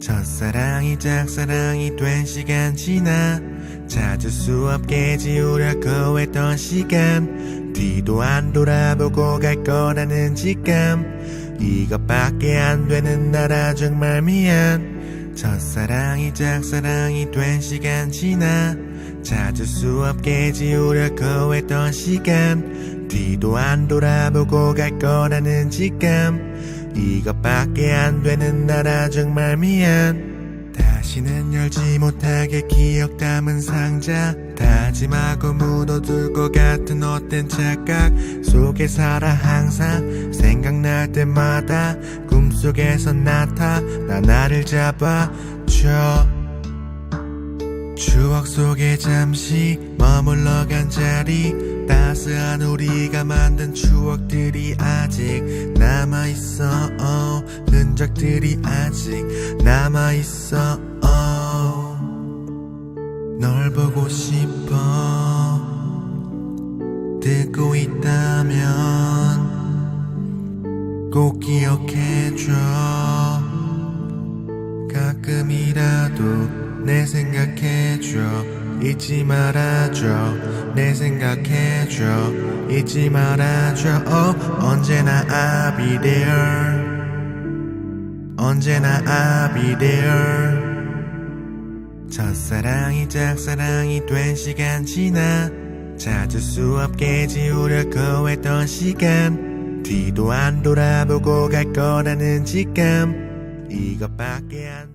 첫사랑이 짝사랑이 된 시간 지나 찾을 수 없게 지우려 거했던 시간. 뒤도 안 돌아보고 갈 거라는 직감. 이것밖에 안 되는 나라 정말 미안. 첫사랑이 짝사랑이 된 시간 지나 찾을 수 없게 지우려 거했던 시간. 뒤도 안 돌아보고 갈 거라는 직감 이것밖에 안 되는 나라 정말 미안. 다시는 열지 못하게 기억 담은 상자. 다짐하고 묻어둘 것 같은 어떤 착각 속에 살아 항상 생각날 때마다 꿈속에서 나타나 나를 잡아줘. 추억 속에 잠시 머물러 간 자리. 따스한 우리가 만든 추억들이 아직 남아있어. 어, 흔적들이 아직 남아있어 어. 널 보고 싶어. 듣고 있다면 꼭 기억해줘. 가끔이라도 내 생각해줘 잊지 말아줘. 내 생각해줘. 잊지 말아줘. Oh, 언제나 I'll be there. 언제나 I'll be there. 첫사랑이 짝사랑이 된 시간 지나 찾을 수 없게 지우려 거했던 시간 뒤도 안 돌아보고 갈 거라는 직감 이것밖에 안 돼.